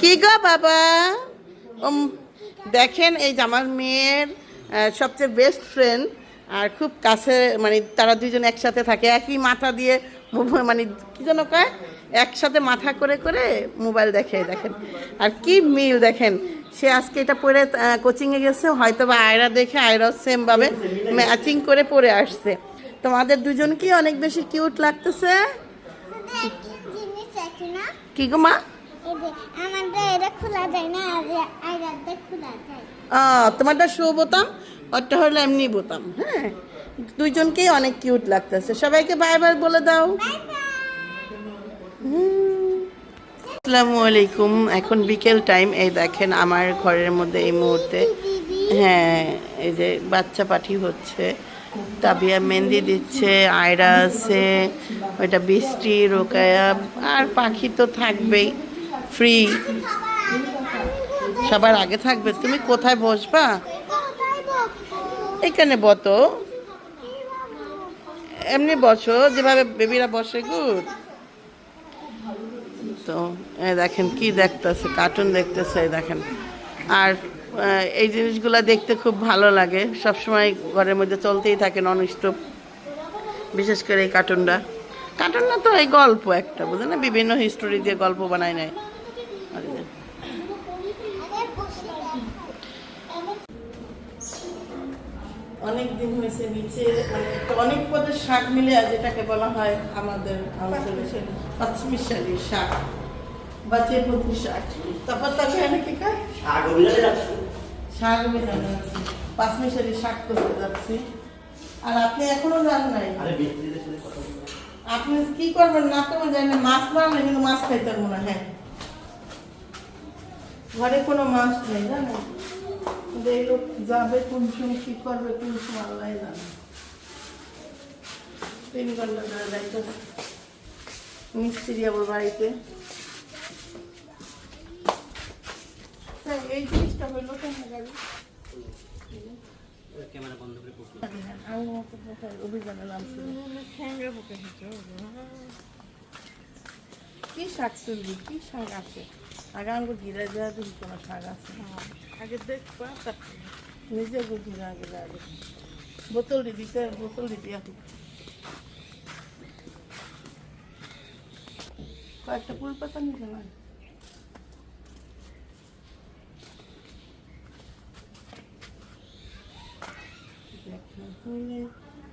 কি গো বাবা? দেখেন এই যে আমার মেয়ের সবচেয়ে বেস্ট ফ্রেন্ড আর খুব কাছে মানে তারা দুজন একসাথে থাকে একই মাথা দিয়ে মানে কি যেন কয় একসাথে মাথা করে করে মোবাইল দেখে দেখেন। আর কি মিল দেখেন সে আজকে এটা পরে কোচিংয়ে গেছে হয়তো বা আয়রা দেখে আয়রা সেমভাবে ম্যাচিং করে পরে আসছে। তোমাদের দুজন কি অনেক বেশি কিউট লাগতেছে। কি গো মা? তোমারটা শো বোতাম ওরটা হলো এমনি বোতাম হ্যাঁ? দুইজনকেই অনেক কিউট লাগতেছে। সবাইকে বাই বাই বলে দাও। আসসালামু আলাইকুম। এখন বিকেল টাইম এই দেখেন আমার ঘরের মধ্যে এই মুহূর্তে হ্যাঁ এই যে বাচ্চা পাঠি হচ্ছে। তাবিয়া মেহেন্দি দিচ্ছে আয়রা আছে ওইটা বৃষ্টি রোকায়া আর পাখি তো থাকবেই। ফ্রি সবার আগে থাকবে। তুমি কোথায় বসবা? এখানে বতো। এমনি বসো, যেভাবে বেবিরা বসে, গুড। তো দেখেন কি দেখতেছে কার্টুন দেখতেছে দেখেন। আর এই জিনিসগুলো দেখতে খুব ভালো লাগে। সবসময় ঘরের মধ্যে চলতেই থাকে নন স্টপ বিশেষ করে এই কার্টুনটা কার্টুনটা তো এই গল্প একটা বুঝলেন না? বিভিন্ন হিস্টোরি দিয়ে গল্প বানায় নেয় আর এই যে। আরে বসে যাও। অনেক দিন হয়েছে নিচে মানে অনেক পদের শাক মিলে যেটাকে বলা হয় আমাদের অঞ্চলে। সে শাক বা চেপতি শাক। তারপর তাকে এনে কি শাক অভিযানে যাচ্ছি। শাক বেজানো আছে শাক করতে যাচ্ছি। আর আপনি এখনও যান নাই? আপনি কি করবেন না তো জানি না মাছ আনলে কিন্তু মাছ খাইতে পারব না হ্যাঁ। ঘরে কোনো মাছ নেই জানেন? এই লোক যাবে কোন সময় কি করবে কোন সময় আল্লাহ জানে। তিন ঘণ্টা ধরে যাইতে মিস্ত্রি আবার বাড়িতে। এই জিনিসটা হইল কেন গাড়ি ক্যামেরা বন্ধ করে পড়ছি আমি মতো অভিযানে নামছি। কি শাক তুলবি? কি শাক আছে? আগে আমাকে ঘিরে দেওয়া দিবি কোনো শাক আছে? আগে দেখবা নিজে আগে যাবে বোতল স্যার বোতল এখন কয়েকটা ফুল পাতা নিতে হলে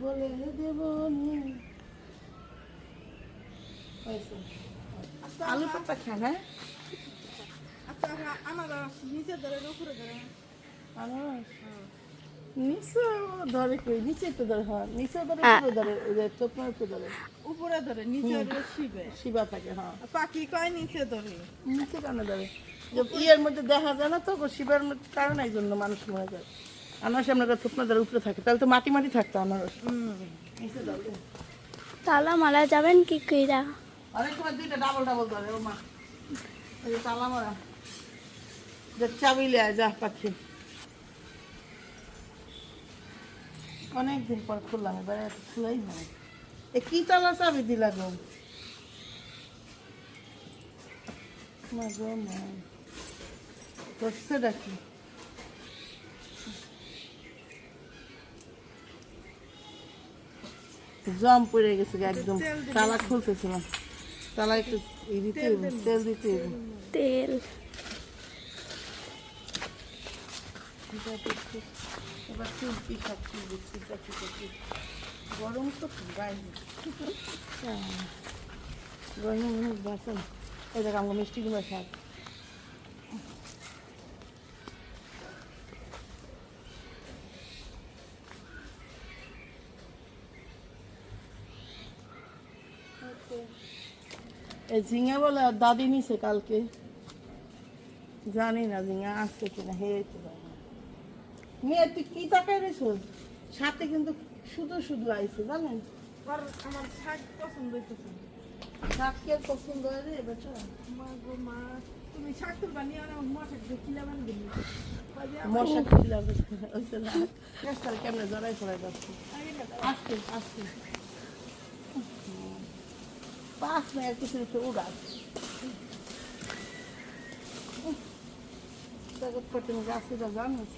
বলে দেব আলু পাতা খান হ্যাঁ নিচে ধরে নিচে তো ধরে ধরে উপরে ধরে ধরে উপরে ধরে নিচে শিবে শিবা থাকে হ্যাঁ পাখি কয় নিচে ধরে নিচে ধরে যে মধ্যে দেখা যায় না তো মধ্যে ধরে উপরে থাকে তাহলে তো মাটি মাটি থাকতো নিচে তালা মারা যাবেন কি কইরা? অনেক দুইটা ডাবল ডাবল ধরে, ও মা। তালা মারা। যে চাবি লেয় যা পাখি অনেক দিন পর খুললাম এবারে এত খুলাই নাই। এ কি তালা চাবি দিলা গো? করছে ডাকি জম পড়ে গেছে একদম। তালা খুলতেছিলাম। তালা একটু দিতে তেল দিতে তেল। এবার গরম তো বাসন। এই দেখ, আমাকে মিষ্টি কুমড়া শাক। এই ঝিঙা বলে দাদি নিছে কালকে। জানি না ঝিঙা আসছে কিনা হে তো। মেয়ে তুই কি তাকায় রেছ সাথে কিন্তু শুধু শুধু আইছে জানেন? আর আমার শাক পছন্দ হইতেছে। শাককে পছন্দ হয় রে বেটা মা গো মা তুমি শাক তুলবা নিয়ে আমার মশা দিয়ে কিলা বান দিলি মশা খিলাম ওইটা না। চেষ্টা কেমনে জড়াই ফড়াই যাচ্ছে? আসতে আসতে পাঁচ মিনিট কিছু একটু উড়াস জায়গা প্রোটিন গাছে তো জানিস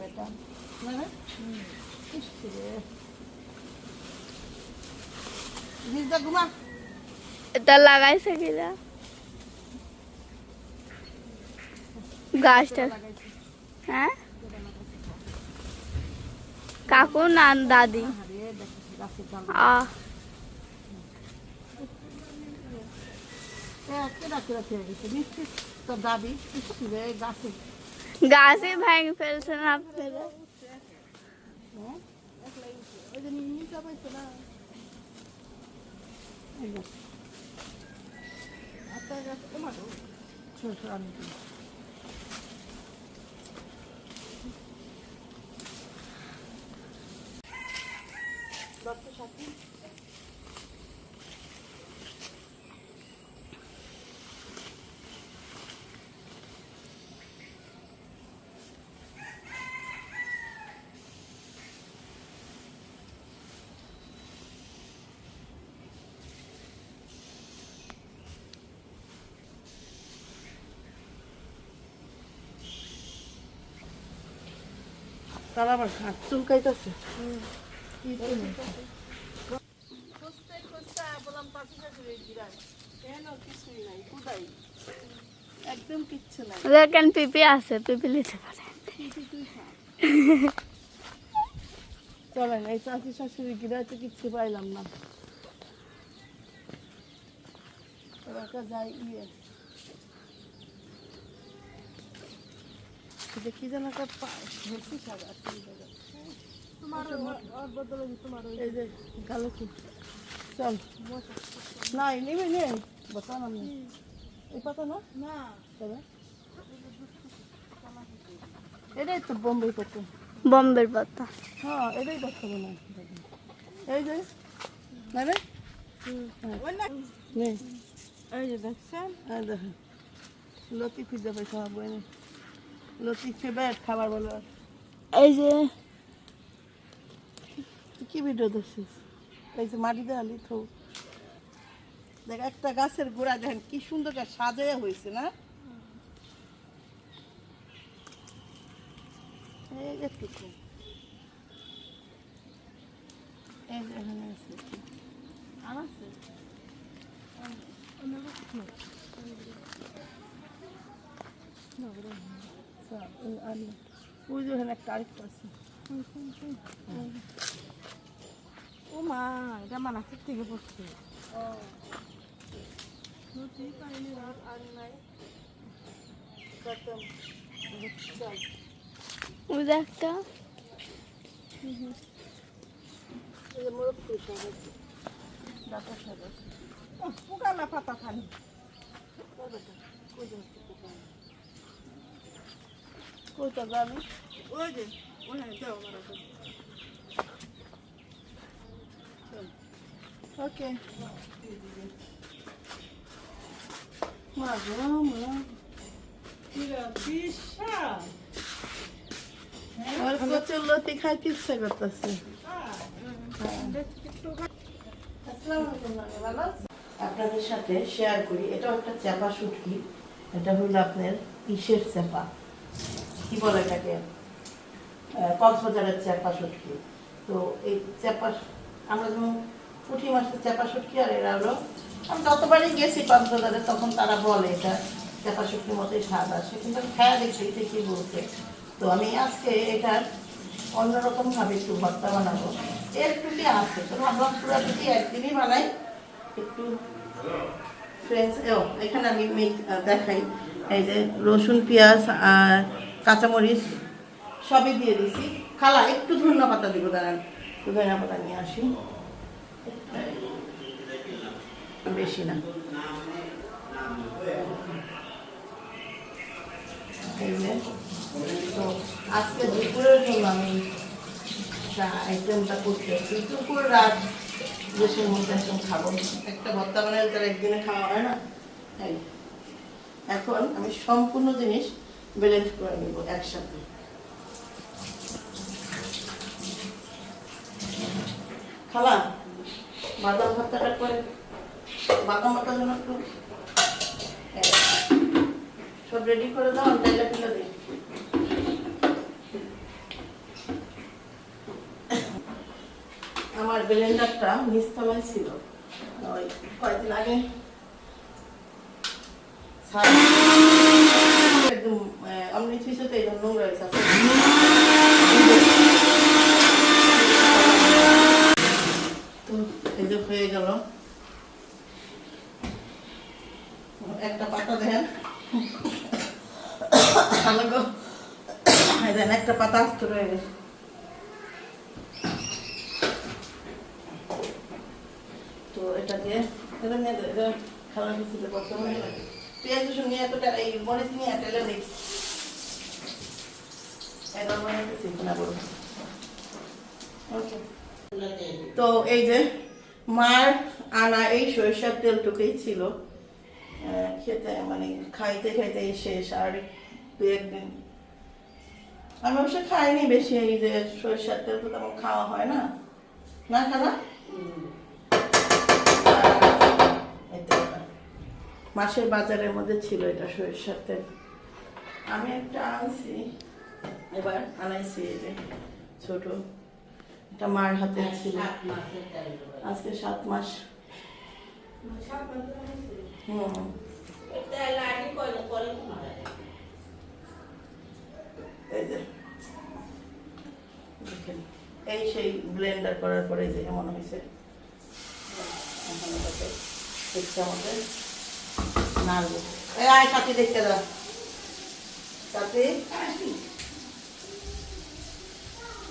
বেটা। মানে? ঘুমা এটা লাগাইছে কিনা? গাছটা। হ্যাঁ? কাকু না দাদি? আহ গেছে নিশ্চিত তোর রে গাছে। গাছে ভেঙে ফেলছে না আপনারা? তারা আবার হাত চুলকাইতেছে। একদম কিচ্ছু নাই। দেখেন পিপি আছে পিপি নিতে পারে। চলেন এই চাষি শাশুড়ি গিরাতে কিচ্ছু পাইলাম না। ওরা যাই ইয়ে। এটা কি যেন একটা ভেসি আছে এই যে গালো কি? চল। নাই নেবে নে। বসা না এই পাতা না? না। এটাই তো বোম্বে পাতা। বম্বের পাতা। হ্যাঁ এটাই দেখতে না। এই যে নেবে নে এই যে দেখছেন? এই লতি খুঁজে পাই খাওয়া বই লতি ফেভারিট খাবার বলো। এই যে কি ভিডিও দেখছিস? এই যে মাটি দেওয়ালি থৌ। দেখ একটা গাছের গোড়া দেখেন কি সুন্দর করে হয়েছে না? এই যে টুকু এই যে এখানে আছে আর আছে? ওই আর না। ওই যে ওখানে একটা আরেকটা আছে ও মা এটা মানাসিক থেকে পড়ছে ওই যে একটা পোকালা পাতা খানি কোথাও যাবি? ওই যে ওখানে দেও আমার কাছে। ওকে। মা গো মা বিশাল। আমার কচুর লতি খাইতে ইচ্ছা করতেছে। আপনাদের সাথে শেয়ার করি। এটাও একটা চাপা শুটকি। এটা হইল আপনার ইসের চাপা কি বলে এটাকে? কক্সবাজারের চাপা শুটকি তো এই চাপা আমরা যেমন পুঁটি মাছের চাপা শুটকি আর এরা হলো আমি যতবারই গেছি কক্সবাজারে, তখন তারা বলে এটা চাপা শুটকির মতোই স্বাদ আসে। কিন্তু আমি খেয়া দেখছি ঠিকই বলছে? তো আমি আজকে এটার অন্যরকম ভাবে একটু ভর্তা বানাবো। এর টুটি আছে, তো ভাবলাম পুরো টুটি একদিনই বানাই। একটু ফ্রেন্ডস ও এখানে আমি দেখাই। এই যে রসুন, পেঁয়াজ আর কাঁচামরিচ, সবই দিয়ে দিছি। খালা, একটু ধনিয়া পাতা দিব, দাঁড়ান। একটু ধনিয়া পাতা নিয়ে আসি। বেশি না। তো আজকে দুপুরের জন্য আমি আইটেমটা করতেছি। দুপুর রাত দেশের মধ্যে এখন খাব। একটা ভর্তা বানালে তার একদিনে খাওয়া হয় না? এখন আমি সম্পূর্ণ জিনিস ব্লেন্ড করে নিব একসাথে খালা বাদাম ভর্তাটা করে বাদাম ভর্তা যেন একটু ছোট রেডি করে দাও আমি ডাইলা ফেলে দিই আমার ব্লেন্ডারটা নিস্তলায় ছিল ওই কয়েকদিন আগে ছাড়- একটা পাতা দেখেন রয়ে গেছে তো এটা দিয়ে এটা নিয়ে খাওয়া কিছু পেঁয়াজ নিয়ে এতটা এই মরিচ নিয়ে দিই এবার বানাইতেছি না বড় ওকে তো এই যে মার আনা এই সরিষার তেলটুকুই ছিল খেতে মানে খাইতে খাইতে শেষ আর দু একদিন। আমি অবশ্য খাইনি বেশি এই যে সরিষার তেল তো তেমন খাওয়া হয় না। না খানা এই মাসের বাজারের মধ্যে ছিল এটা সরিষার তেল। আমি একটা আনছি। এবার আনাইছি এই যে ছোট। এটা মার হাতে ছিল। আজকে সাত মাস। হুম। এই যে। দেখেন, এই সেই ব্লেন্ডার করার পরে যে এমন হয়েছে। এখন এটাকে দেখতে আমাদের নাড়বো। এই আয় সাথে দেখতে দাও। সাথে মানে বেলেন্ডার করে দেখে দেওয়া একটা হ্যাঁ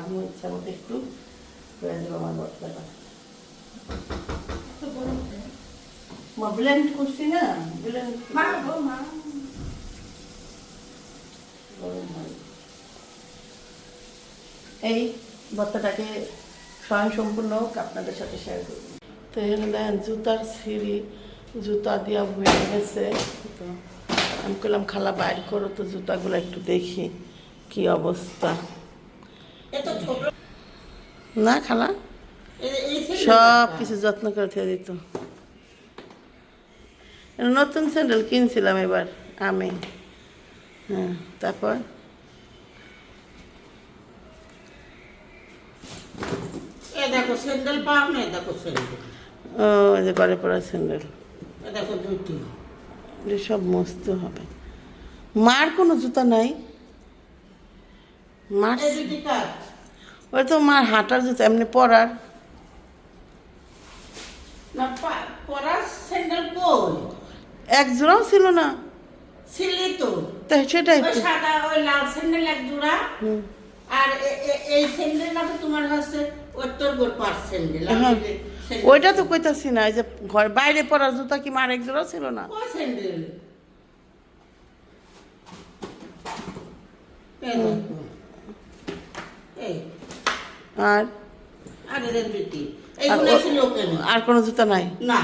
এটাকে ইচ্ছা মতো একটু আমার মশলাটা মা ব্লেন্ড করছি না? ব্লেন্ড মা গো মা। এই ভর্তাটাকে স্বয়ং সম্পূর্ণ আপনাদের সাথে শেয়ার করব। তো এখানে দেখেন জুতার সিঁড়ি জুতা দিয়া হয়ে গেছে। তো আমি করলাম খালা বাইর করো তো জুতাগুলো একটু দেখি কি অবস্থা? না খালা। সব কিছু যত্ন করে থেকে দিত। নতুন স্যান্ডেল কিনছিলাম এবার আমি। হ্যাঁ তারপর? দেখো স্যান্ডেল পাও না দেখো স্যান্ডেল। ও এই যে ঘরে পড়া স্যান্ডেল। দেখো জুতি। সব মস্ত হবে। মার কোনো জুতা নাই? মার ওই তো মার হাঁটার জুতা এমনি পরার। না পা- স্যান্ডেল এক জোড়াও ছিল না। ছিলি তো। সেটাই তো। সাদা ওই লাল স্যান্ডেল এক জোড়া। আর তো তোমার হচ্ছে উত্তর স্যান্ডেল হ্যাঁ। ওইটা তো কইতাছি না যে ঘর বাইরে পরার জুতা কি মার এক জোড়াও ছিল না? স্যান্ডেল আর? আর কেন জুতা নাই? না।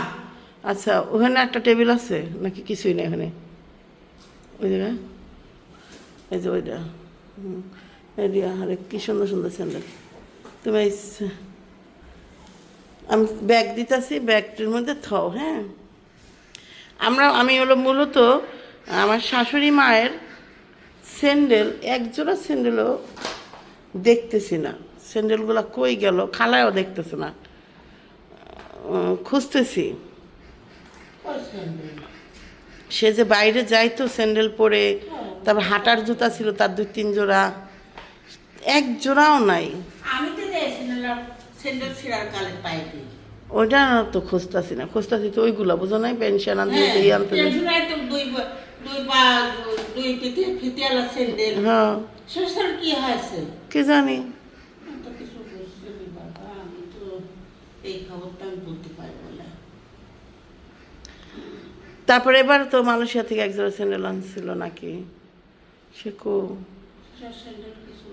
আচ্ছা ওখানে একটা টেবিল আছে? নাকি কিছুই নেই এখানে ওই জায়গায়? এই যে ওইটা। হুম দিয়া আরে কি সুন্দর সুন্দর স্যান্ডেল তুমি আমি ব্যাগ দিতেছি ব্যাগটির মধ্যে থাও হ্যাঁ? আমরা আমি হলো মূলত আমার শাশুড়ি মায়ের স্যান্ডেল একজোড়া স্যান্ডেলও দেখতেছি না। স্যান্ডেলগুলো কই গেল? খালায়ও দেখতেছে না। খুঁজতেছি। সে যে বাইরে যাইতো স্যান্ডেল পরে তারপর হাঁটার জুতা ছিল তার দুই তিন জোড়া। এক জোড়াও নাই। আমি তো স্যান্ডেল স্যান্ডেল কালে পাই ওইটা তো খুঁজতাছি না। খুঁজতাছি তো ওইগুলা বুঝো নাই? পেনশন আনতে হ্যাঁ, দিয়ে আনতে দিয়ে। পেনশনার তো দুই বা- দুই বা দুই তিতে ফিতিয়ালা স্যান্ডেল হ্যাঁ শেষের কি হয়েছে কি জানি আমি তো কিছু বুঝছি না বাবা, আমি তো এই খবরটা আমি বলতে পারব না। তারপরে এবার তো মালয়েশিয়া থেকে একজোড়া স্যান্ডেল আনছিল নাকি? সে কো স্যান্ডেল কিছু